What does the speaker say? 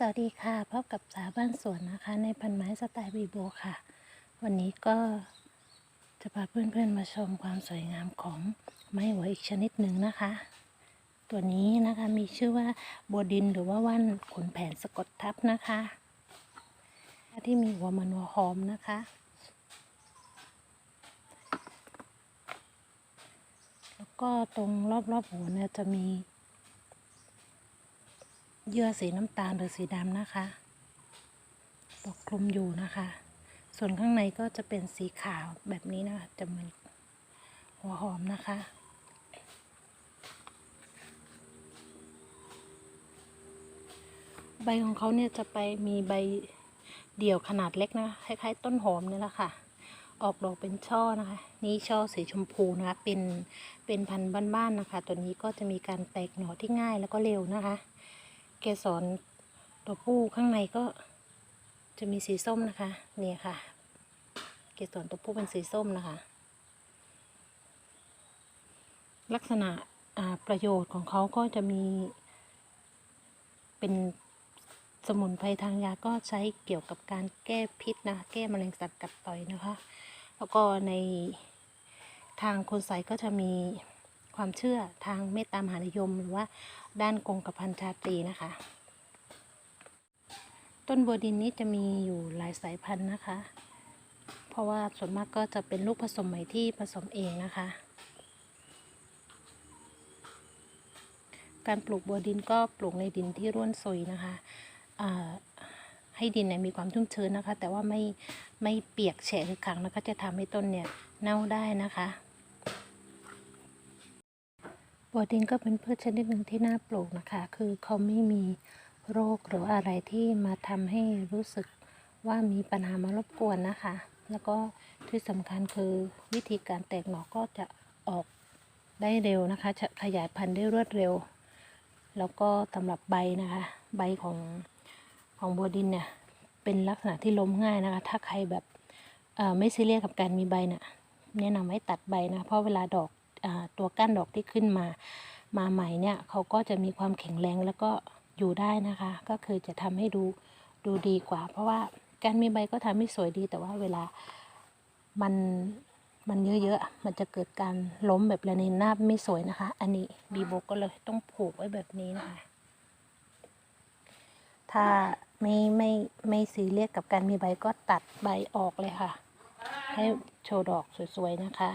สวัสดีค่ะพบกับสาวบ้านสวนนะคะ ในพันไม้สไตล์บีโบค่ะ วันนี้ก็จะพาเพื่อนๆมาชมความสวยงามของไม้หัวอีกชนิดหนึ่งนะคะ ตัวนี้นะคะมีชื่อว่าบัวดินหรือว่าว่านขุนแผนสะกดทับนะคะ ที่มีหัวมันหัวหอมนะคะ แล้วก็ตรงรอบๆหัวเนี่ยจะมี เยื่อสีน้ำตาลหรือสีดำนะคะ ปกคลุมอยู่นะคะ ส่วนข้างในก็จะเป็นสีขาวแบบนี้นะคะ จะเหมือนหัวหอมนะคะ ใบของเขาเนี่ยจะไปมีใบเดี่ยวขนาดเล็กนะคล้ายๆต้นหอมนี่แหละค่ะ ออกดอกเป็นช่อนะคะ นี่ช่อสีชมพูนะคะ เป็นเป็นพันธุ์บ้านๆนะคะ ตัวนี้ก็จะมีการแตกหน่อที่ง่ายแล้วก็เร็วนะคะ เกสรตัวผู้ข้างในก็จะมีสีส้มนะคะเนี่ยค่ะ เกสรตัวผู้เป็นสีส้มนะคะ ลักษณะประโยชน์ของเขาก็จะมี เป็นสมุนไพรทางยาก็ใช้เกี่ยวกับการแก้พิษนะ แก้มะเร็งสัตว์กัดต่อยนะคะ แล้วก็ในทางคนใส่ก็จะมี ความเชื่อทางเมตตามหานิยม หรือว่าด้านกงกับพันชาตรีนะคะ ต้นบัวดินนี้จะมีอยู่หลายสายพันธุ์นะคะ เพราะว่าส่วนมากก็จะเป็นลูกผสมใหม่ที่ผสมเองนะคะ การปลูกบัวดินก็ปลูกในดินที่ร่วนซุยนะคะให้ดินเนี่ยมีความชุ่มชื้นนะคะ แต่ว่าไม่ไม่เปียกแฉะหรือขังนะคะจะทำให้ต้นเนี่ยเน่าได้นะคะ บัวดินก็เป็นพืชชนิดหนึ่งที่น่าปลูกนะคะ คือเขาไม่มีโรคหรืออะไรที่มาทำให้รู้สึกว่ามีปัญหามารบกวนนะคะ แล้วก็ที่สำคัญคือวิธีการแตกหน่อก็จะออกได้เร็วนะคะจะขยายพันธุ์ได้รวดเร็ว แล้วก็สำหรับใบนะคะ ใบของของบัวดินเนี่ยเป็นลักษณะที่ล้มง่ายนะคะ ถ้าใครแบบไม่ซีเรียสกับการมีใบเนี่ยแนะนำให้ตัดใบนะ เพราะเวลาดอก ตัวก้านดอกที่ขึ้นมา มาใหม่เนี่ยเขาก็จะมีความแข็งแรงแล้วก็อยู่ได้นะคะ ก็คือจะทำให้ดูดูดีกว่า เพราะว่าการมีใบก็ทำให้สวยดี แต่ว่าเวลามันมันเยอะๆ มันจะเกิดการล้มแบบระเนระนาบไม่สวยนะคะ อันนี้บีโบก็เลยต้องผูกไว้แบบนี้นะคะ ถ้าไม่ไม่ไม่ซีเรียสกับการมีใบก็ตัดใบออกเลยค่ะ ให้โชว์ดอกสวยๆนะคะ